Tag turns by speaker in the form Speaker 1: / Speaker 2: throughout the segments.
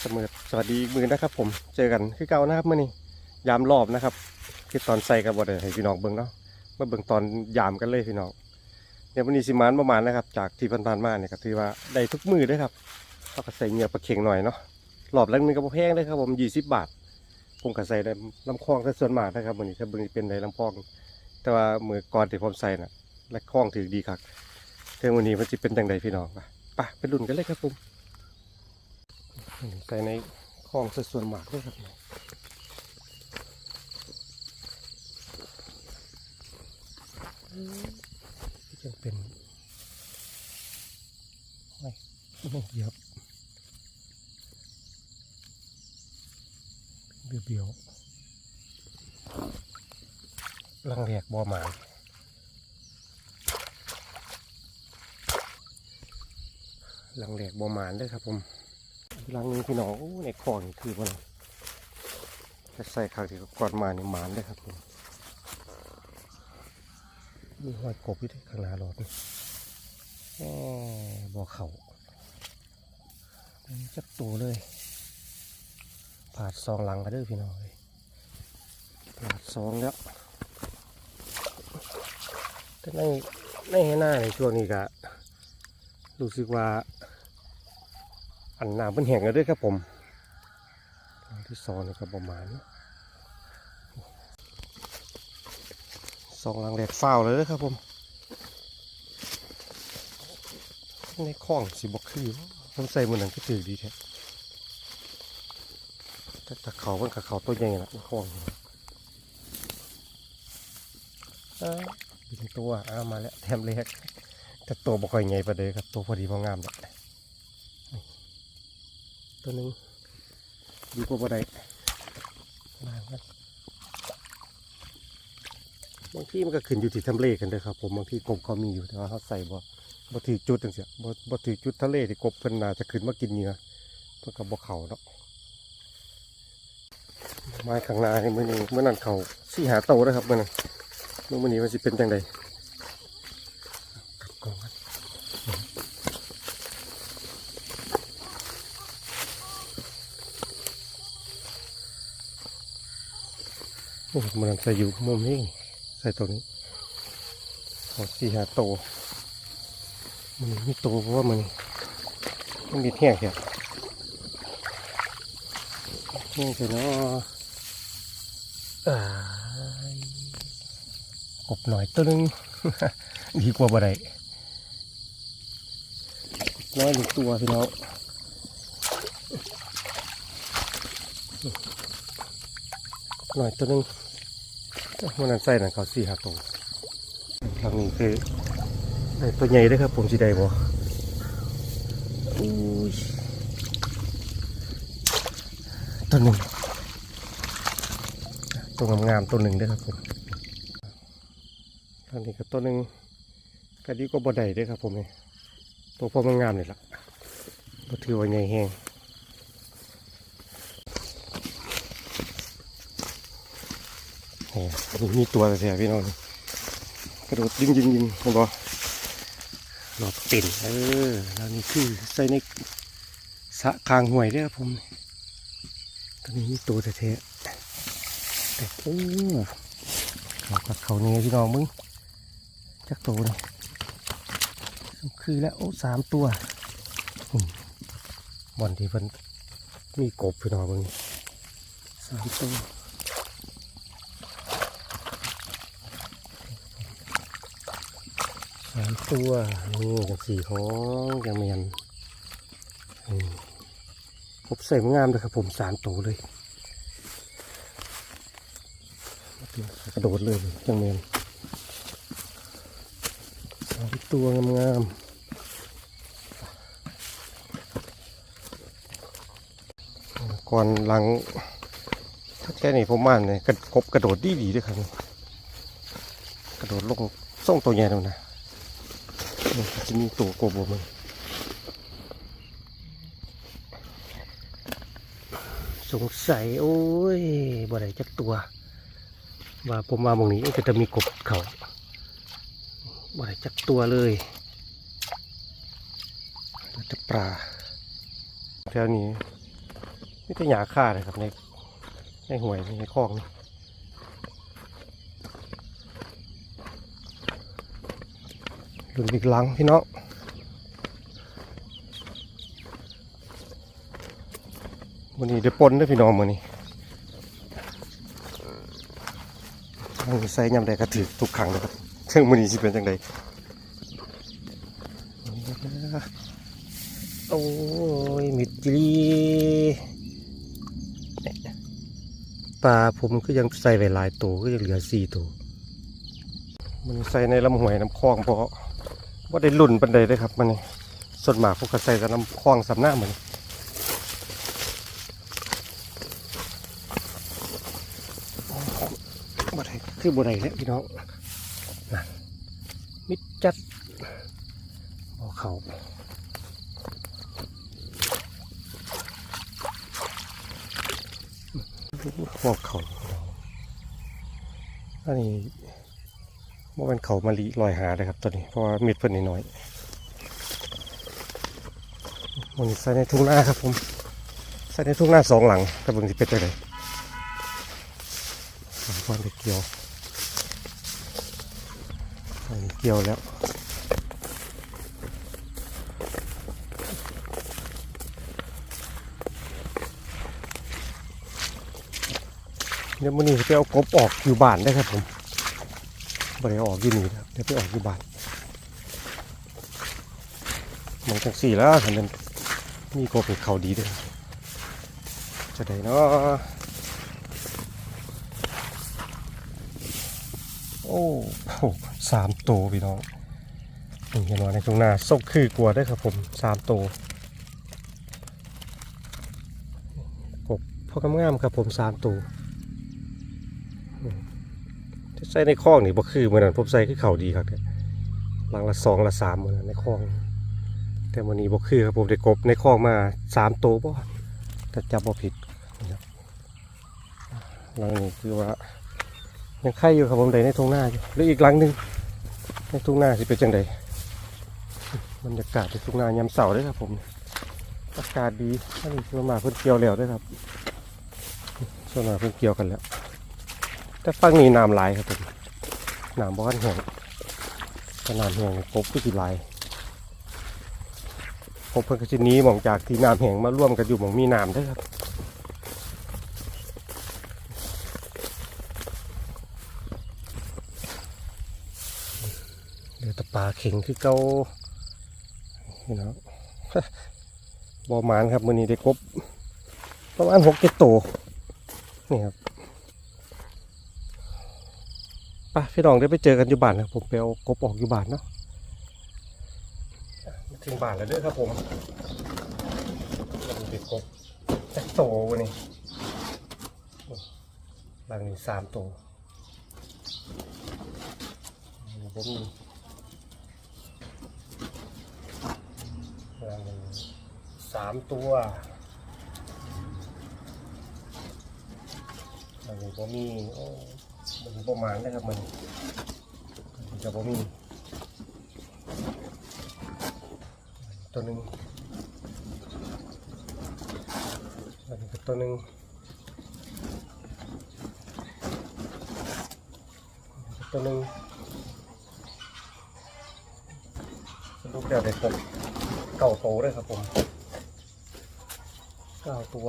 Speaker 1: เสมอสวัสดีอีกมือนะครับ ผมเจอกันคือเก่านะครับเมื่อนี้ยามรอบนะครับคือตอนใส่กับบอดให้พี่น้องเบิ่งเนาะมาเบิ่งตอนยามกันเลยพี่น้องเดี๋ยวันนี้สิมานประมาณนะครับ จากที่ผ่านๆมาเนี่ยก็ถือว่าได้ทุกมือเลยครับเขาก็ใส่เหงื่อปลาเข็งหน่อยเนาะรอบแรกนึงก็บ่แพงเลยครับผมยี่สิบบาท ผมก็ใส่ได้ลำคลองแต่ส่วนมากนะครับวันนี้ถ้าเบิ่งเป็นในลำคลอง แต่ว่ามือก่อนที่ผมใส่น่ะและคล้องถือดีครับเรื่องวันนี้มันจะเป็นจังไดพี่น้องไปไปไปลุ้นกันเลยครับผม ใส่ในคลองสัดส่วนหมากด้วยครับจะเป็นไม่ไม่เยวเบี้ยวเบี้ยวๆลังแหลกบ่อหมานลังแหลกบ่อหมานด้วยครับผม หลังนี้พี่น้องในคลองนี่คือมันจะใส่ขาวที่ก่อนมานี่หมานเลยครับผมมีหอยกบอยู่ที่ข้างหน้ารถนี่บ่อเขาอันนี้จักตัวเลยผาดซองหลังกันด้อพี่น้องเลยผาดซองแล้วแต่ในในหน้าในช่วงนี้ก็รู้สึกว่า อันน้ำเป็นแห้งแล้วด้วยครับผมที่สองนี่ก็ประมาณสองหลังแหลกฟ้าวเลยนะครับผมในคลองสีบกคือผมใส่มือหนังก็ถือดีแท้แต่ตะเขามันกับเขาตัวใหญ่ละในคลองเอ้ยเป็นตัวอ้ามาแล้วแถมเล็กแต่ตัวบ่ค่อยใหญ่ประเดี๋ยวครับตัวพอดีพองามเลย ตัวหนึงดีกว่าบ่ได้มาครับบางที่มันก็ขึ้นอยู่ที่ทำเลกันเลยครับผมบางที่กบเขามีอยู่แต่ว่าเขาใส่บ่บ่ถือจุดจังเสียบ่บ่ถือจุดทะเลที่กบเพิ่นน่าจะขึ้นมากินเหยื่อเพิ่นก็บ่เข้าเนาะไม้ข้างหน้านี่มื้อนี้มื้อนั้นเขาสี่หาโตแล้วครับมื้อนั้นมื้อนี้มันสิเป็นจังไดกลับกล่องกัน โอ้มันใส่อยู่มุมนี้ใส่ตัวนี้ขอสี่หาโต มันมีโตเพราะว่ามันมันมีแห้งแค่แห้งใช่เนาะอ่ากบหน่อยตัวนึง ดีกว่าบ่ได้น้อยหนึ่งตัวพี่น้องกบ หน่อยตัวหนึงมันนั่นใส่นั่นเขาสี่ห้าตัวครั้งนี้คือได้ตัวใหญ่เด้วยครับ ผมสิได้บ่อุ้ยตัวหนึ่งตัวงามๆตัวหนึ่งด้วยครับผมครั้งนี้ก็ตัวหนึ่งก็ดีก็บ่ได้ด้วยครับผมนี่ตัวพอมันงามนี่ล่ะถือว่าใหญ่แฮง โอ้โหมีตัวแต่แท้พี่น้องกระโดดยิงยิงยิงเห็นบ่หลอดเป็นเออแล้วนี่คือใส่ในสะคางห่วยเด้อครับผมตอนนี้มีตัวแต่แท้แต่โอ้เขากับเขาเนี่ยพี่น้องมึงจักตัวนี่คือแล้วโอ้สามตัวบอนที่เพิ่นมีกบพี่น้องมึงสามตัว สามตัวนี่กับสี่ของยังเมียนอืมผมใส่งามเลยครับผมสามตัวเลยกระโดดเลยยังเมียนสามตัวงามๆก่อนหลังแค่นี้ผมมาเนี่ยกระกบกระโดดดีดีด้วยครับ กระโดดลงส่งตัวใหญ่แล้วนะ นี่จะมีตัวกบมันสงสัย โอ้ยบ่ได้จักตัว ว่าผมมาหมองนี้ก็จะมีกบเขาบ่ได้จักตัวเลยเหลือแต่ปลาแถวนี้นี่แต่หยาค่าเลยครับในในห่วยในคลองนี่ ลุนอีกหลังพี่น้องวันนี้ได้ปนเด้วยพี่น้องมือนี้ทางใส่ยำใดกระถือทุกครั้งเลยครับเครื่องมือนี้สิเป็นจังไดโอ้ยมิดจีปลาผมก็ยังใส่ไว้หลายตัวก็ยังเหลือสี่ตัวมันใส่ในลำห้วยน้ำคลองเพราะ ว่าได้ลุ่นปันใดได้อครับมันส่วนมากพวกก็ใส่แต่น้ำคลองสำน้าเหมือนบ่ได้คือบ่ได้แล้วพี่น้องนะมิดจัดบ่เขาบ่เขาอันนี้ ว่าเป็นเขามาลีลอยหาเลยครับตัวนี้เพราะว่ามิดเพิ่นน้อยๆมันใส่ในทุ่งนาครับผมใส่ในทุ่งนาสองหลังแต่บิ่งสิเป็นจังไดฟันไปเกี่ยวเกี่ยวแล้วเดี๋ยวมื้อนี้สิไปเอากบออกอยู่บ้านได้ครับผม บริออกยู่นี่นะเดี๋ยวไปออกยู่บ้านมองจังสี่แล้วเห็นเป็นมีกบเป็นเขาดีด้วยจะได้เนาะโอ้โหสามตัวพี่น้องนี่เห็นว่าในตรงหน้าซกคือกลัวได้ครับผมสามตัวกบพอกำงามครับผมสามตัว ใส่ในคลองนี่บ่คือเมือนนั้นผมใส่คือเข่าดีครับเนี่ยหลังละสองละสามเมื่อนั้นในคลอง แต่วันนี้บ่คือครับผมได้กบในคลองมาสามตัวบ่แต่จับบ่ผิดนะครับหลังนี้คือว่ายังไข่อยู่ครับผมได้ในทุ่งนาอยู่หรืออีกหลังหนึ่งในทุ่งนาสิเป็นจังไดบรรยากาศในทุ่งนายามเสาร์ด้วยครับผมอากาศดีอันนี้ส่วนมาเพิ่นเกี่ยวแล้วด้วยครับส่วนมาเพิ่นเกี่ยวกันแล้ว แต่ฝั่งนี้น้ำไหลายครับผมน้ำบ้านแห้งถ้าน้ำแห้งกบก็สิลายกบเพิ่นก็จะหนี้มองจากที่น้ำแห้งมาร่วมกันอยู่มองมีน้ำด้วยครับเดี๋ยวแตะปาเข่งคือเกานี่เนาะบอมานครับมือนี้ได้กบประมาณหกเจ็ดตัวนี่ครับ ไปพี่น้องได้ไปเจอกันอยู่บ้านนะผมไปเอากบออกอยู่บ้านเนาะมาถึงบ้านแล้วด้อครับผมเด็กกบจักโตวันนี้หลังนี้สามโตผมหลังนี้สามตัวหลังนี้ผมมีโอ้ มันประมาณนะครับมันจะบ่มีตัวหนึ่งอันนี้ก็ตัวหนึ่งตัวหนึ่งสรุปเดียวได้ผมเก่าโตเลยครับผมเก้าตัว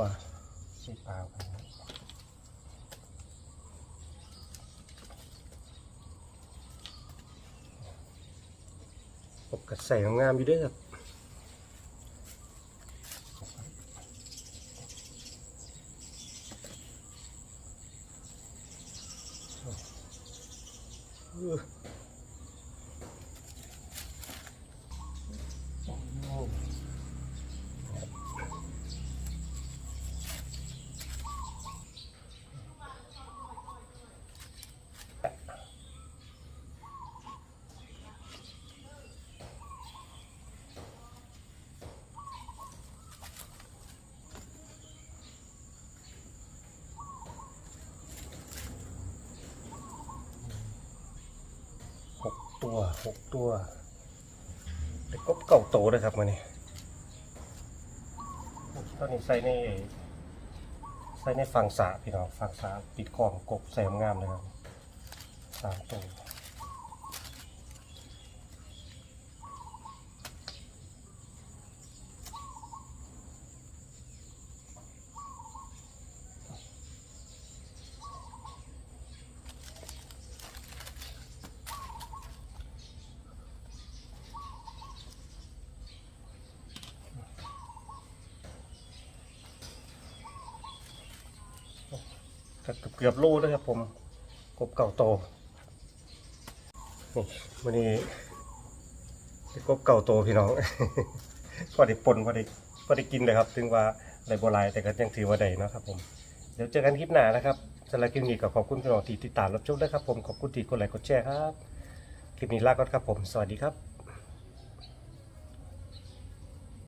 Speaker 1: สีเปล่าครับ ผมก็ใส่งามๆอยู่เด้วยครับหก ตัวหกตัวแต่กบเก่าโตเลยครับมันนี่ตอนนี้ใส่ในใส่ในฝั่งสาพี่น้องฝั่งสาติดกล่องกบใส่งามเลยครับสามตัว เกือบโลแล้วครับผมกบเก่าโตนี่วันนี้เป็นกบเก่าโตพี่น้องพอได้ปนพอได้พอได้กินเลยครับ ถึงว่าอะไรโบราณแต่ก็ยังถือว่าได้นะครับผมเดี๋ยวเจอกันคลิปหน้านะครับสำหรับคลิปนี้ก็ขอบคุณพี่น้องที่ติดตามรับชมด้วยครับผมขอบคุณที่กดไลค์กดแชร์ครับคลิปนี้ลาก่อนครับผม สวัสดีครับ